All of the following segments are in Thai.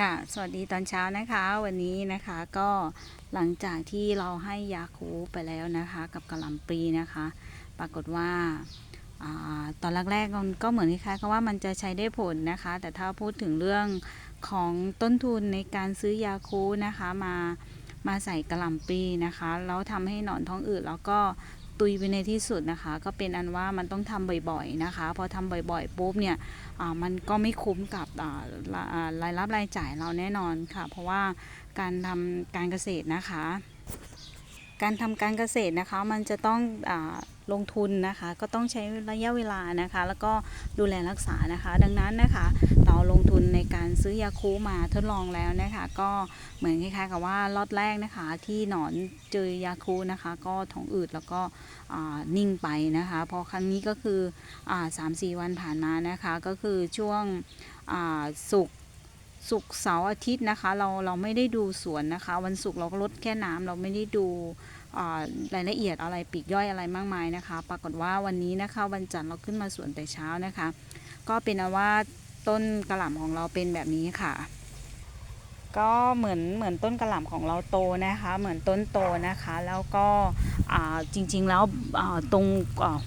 ค่ะ สวัสดีตอนเช้านะคะ วันนี้นะคะก็หลังจากที่เราให้ยาคูไปแล้วนะคะ กับกระหล่ำปลีนะคะ ปรากฏว่าอตอนแรกๆมันก็เหมือนคล้ายๆกับว่ามันจะใช้ได้ผลนะคะ แต่ถ้าพูดถึงเรื่องของต้นทุนในการซื้อยาคูนะคะมามาใส่กระหล่ำปลีนะคะแล้วทำให้หนอนท้องอืดแล้วก็ ตุยไปในที่สุดนะคะ ก็เป็นอันว่ามันต้องทำบ่อยๆนะคะ พอทำบ่อยๆปุ๊บเนี่ยมันก็ไม่คุ้มกับรายรายรับรายจ่ายเราแน่นอนค่ะ เพราะว่าการทำการเกษตรนะคะ การทำการเกษตรนะคะ มันจะต้องอลงทุนนะคะ ก็ต้องใช้ระยะเวลานะคะ แล้วก็ดูแลรักษานะคะ ดังนั้นนะคะ เราลงทุนในการซื้อยาคูมาทดลองแล้วนะคะ ก็เหมือนคล้ายๆกับว่าล็อตแรกนะคะ ที่หนอนเจอยาคูนะคะ ก็ท้องอืดแล้วก็นิ่งไปนะคะ พอครั้งนี้ก็คืออ่าสามสี่วันผ่านมานะคะ ก็คือช่วงอ่าศุก ศุกร์เสาร์อาทิตย์นะคะ เราเราไม่ได้ดูสวนนะคะ วันศุกร์เราก็ลดแค่น้ำเราไม่ได้ดูรายละเอียดอะไรปีกย่อยอะไรมากมายนะคะ ปรากฏว่าวันนี้นะคะวันจันทร์เราขึ้นมาสวนแต่เช้านะคะ ก็เป็นว่าต้นกระหล่ำของเราเป็นแบบนี้ค่ะ ก็เหมือนเหมือนต้นกระหล่ำของเราโตนะคะ เหมือนต้นโตนะคะ แล้วก็จริงๆแล้วตรง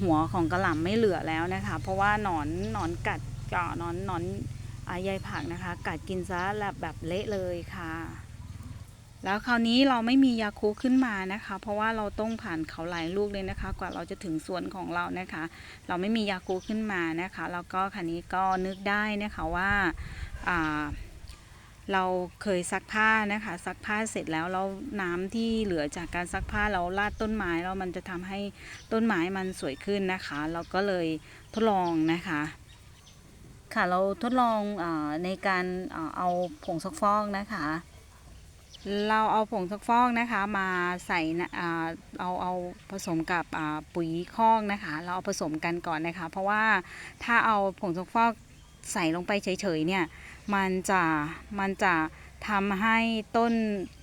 หัวของกระหล่ำไม่เหลือแล้วนะคะ เพราะว่าหนอนหนอนกัดอ่าหนอนหนอน ใยผักนะคะ กัดกินซะแบบแบบเละเลยค่ะ แล้วคราวนี้เราไม่มียาคูขึ้นมานะคะ เพราะว่าเราต้องผ่านเขาหลายลูกเลยนะคะ กว่าเราจะถึงสวนของเรานะคะ เราไม่มียาคูขึ้นมานะคะ แล้วก็คันนี้ก็นึกได้นะคะว่าาเราเคยซักผ้านะคะ ซักผ้าเสร็จแล้วแล้วน้ำที่เหลือจากการซักผ้าเราราดต้นไม้แล้วมันจะทำให้ต้นไม้มันสวยขึ้นนะคะ เราก็เลยทดลองนะคะ ค่ะเราทดลองอในการเอาผงซักฟอกนะคะ เราเอาผงซักฟอกนะคะมาใส่นะอเอาเอาผสมกับปุ๋ยคอกนะคะ เราเอาผสมกันก่อนนะคะ เพราะว่าถ้าเอาผงซักฟอกใส่ลงไปเฉยๆเนี่ยมันจะมันจะ ทำให้ต้น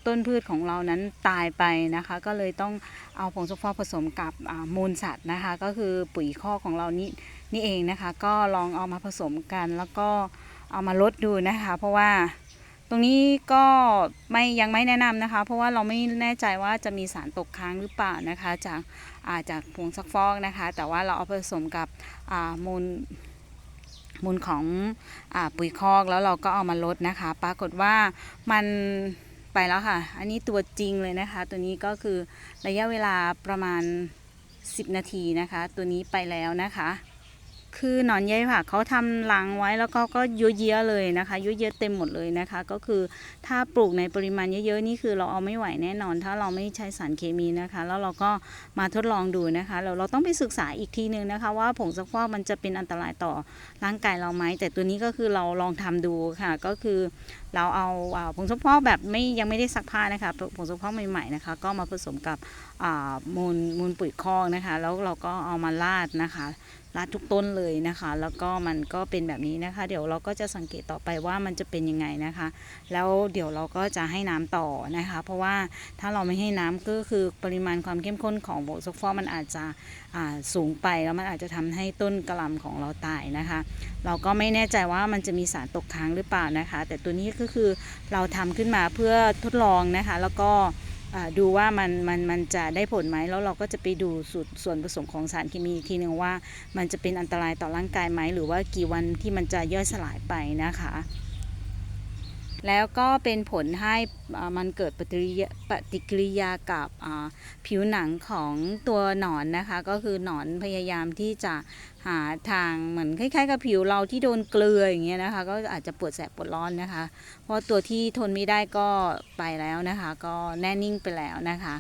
ต้นพืชของเรานั้นตายไปนะคะ ก็เลยต้องเอาผงซักฟอกผสมกับมูลสัตว์นะคะ ก็คือปุ๋ยคอกของเรานี่นี่เองนะคะ ก็ลองเอามาผสมกันแล้วก็เอามาลดดูนะคะ เพราะว่าตรงนี้ก็ไม่ยังไม่แนะนำนะคะ เพราะว่าเราไม่แน่ใจว่าจะมีสารตกค้างหรือเปล่านะคะ จากอาจากผงซักฟอกนะคะ แต่ว่าเราเอาผสมกับมูล มูลของอปุ๋ยคอกแล้วเราก็เอามาลดนะคะ ปรากฏว่ามันไปแล้วค่ะ อันนี้ตัวจริงเลยนะคะ ตัวนี้ก็คือระยะเวลาประมาณ 10 นาทีนะคะ ตัวนี้ไปแล้วนะคะ คือหนอนใยผักเขาทำรังไว้แล้วก็ก็เยอะเยะเลยนะคะเยอะเยะเต็มหมดเลยนะคะ ก็คือถ้าปลูกในปริมาณเยอะๆนี่คือเราเอาไม่ไหวแน่นอน ถ้าเราไม่ใช้สารเคมีนะคะ แล้วเราก็มาทดลองดูนะคะแล้วเราต้องไปศึกษาอีกทีนึงนะคะ ว่าผงซักฟอกมันจะเป็นอันตรายต่อร่างกายเราไหมแต่ตัวนี้ก็คือเราลองทำดูค่ะ ก็คือเราเอาผงซักฟอกแบบไม่ยังไม่ได้ซักผ้านะคะผงซักฟอกใหม่ๆนะคะ ก็มาผสมกับมูลมูลปุ๋ยคอกนะคะ แล้วเราก็เอามาราดนะคะ ราดทุกต้นเลยนะคะ แล้วก็มันก็เป็นแบบนี้นะคะ เดี๋ยวเราก็จะสังเกตต่อไปว่ามันจะเป็นยังไงนะคะ แล้วเดี๋ยวเราก็จะให้น้ำต่อนะคะ เพราะว่าถ้าเราไม่ให้น้ำก็คือปริมาณความเข้มข้นของผงซักฟอมันอาจจะสูงไปแล้วมันอาจจะทำให้ต้นกระลำของเราตายนะคะ เราก็ไม่แน่ใจว่ามันจะมีสารตกค้างหรือเปล่านะคะ แต่ตัวนี้ก็คือเราทำขึ้นมาเพื่อทดลองนะคะ แล้วก็ ดูว่ามันมันมันจะได้ผลไหมแล้วเราก็จะไปดูสูตรส่วนผสมของสารเคมีอีกทีหนึ่งว่า มันจะเป็นอันตรายต่อร่างกายไหมหรือว่ากี่วันที่มันจะย่อยสลายไปนะคะ แล้วก็เป็นผลให้มันเกิดปฏิกิริยาปฏิกิริยากับผิวหนังของตัวหนอนนะคะ ก็คือหนอนพยายามที่จะหาทางเหมือนคล้ายๆ กับผิวเราที่โดนเกลืออย่างเงี้ยนะคะ ก็อาจจะปวดแสบปวดร้อนนะคะ เพราะตัวที่ทนไม่ได้ก็ไปแล้วนะคะ ก็แน่นิ่งไปแล้วนะคะ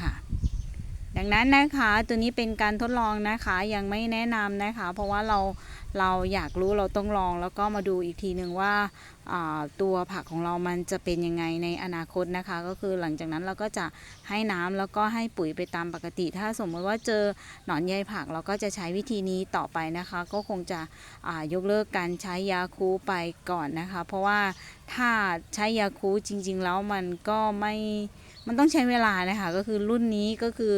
ค่ะ ดังนั้นนะคะตัวนี้เป็นการทดลองนะคะยังไม่แนะนำนะคะ เพราะว่าเรา เราอยากรู้เราต้องลอง แล้วก็มาดูอีกทีหนึ่งว่าตัวผักของเรามันจะเป็นยังไงในอนาคตนะคะ ก็คือหลังจากนั้นเราก็จะให้น้ำแล้วก็ให้ปุ๋ยไปตามปกติ ถ้าสมมติว่าเจอหนอนใยผักเราก็จะใช้วิธีนี้ต่อไปนะคะ ก็คงจะยกเลิกการใช้ยาคูไปก่อนนะคะ เพราะว่าถ้าใช้ยาคูจริง ๆ แล้วมันก็ไม่ มันต้องใช้เวลานะคะก็คือรุ่นนี้ก็คือ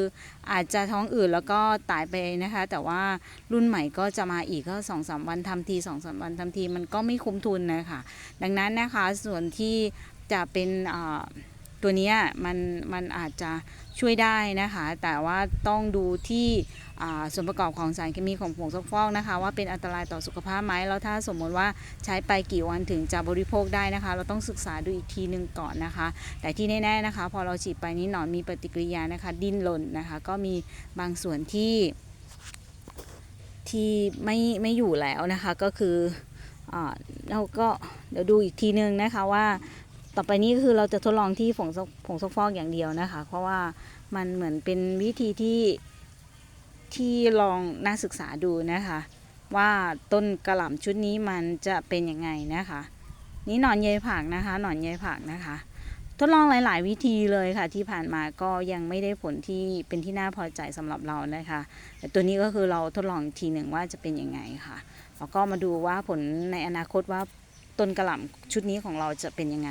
อาจจะท้องอืดแล้วก็ตายไปนะคะ แต่ว่ารุ่นใหม่ก็จะมาอีกก็สองสามวันทำทีสองสามวันทำทีมันก็ไม่คุ้มทุนนะคะดังนั้นนะคะส่วนที่จะเป็นอ่า ตัวนี้มันมันอาจจะช่วยได้นะคะ แต่ว่าต้องดูที่ส่วนประกอบของสารเคมีของผงซักฟอกนะคะ ว่าเป็นอันตรายต่อสุขภาพไหมแล้วถ้าสมมติว่าใช้ไปกี่วันถึงจะบริโภคได้นะคะ เราต้องศึกษาดูอีกทีหนึงก่อนนะคะ แต่ที่แน่ๆนะคะ พอเราฉีดไปนี้หนอนมีปฏิกิริยานะคะ ดิ้นรนนะคะ ก็มีบางส่วนที่ที่ไม่ไม่อยู่แล้วนะคะก็คืออเราก็เดี๋ยวดูอีกทีนึงนะคะว่า ต่อไปนี้ก็คือเราจะทดลองที่ผงซกผงซักฟอกอย่างเดียวนะคะ เพราะว่ามันเหมือนเป็นวิธีที่ที่ลองน่าศึกษาดูนะคะ ว่าต้นกระหล่ำชุดนี้มันจะเป็นยังไงนะคะ นี่หนอนเยผักนะคะ หนอนเยผักนะคะ ทดลองหลาย ๆ วิธีเลยค่ะ ที่ผ่านมาก็ยังไม่ได้ผลที่เป็นที่น่าพอใจสำหรับเรานะคะแต่ตัวนี้ก็คือเราทดลองทีหนึ่งว่าจะเป็นยังไงค่ะแล้วก็มาดูว่าผลในอนาคตว่าต้นกระหล่ำชุดนี้ของเราจะเป็นยังไง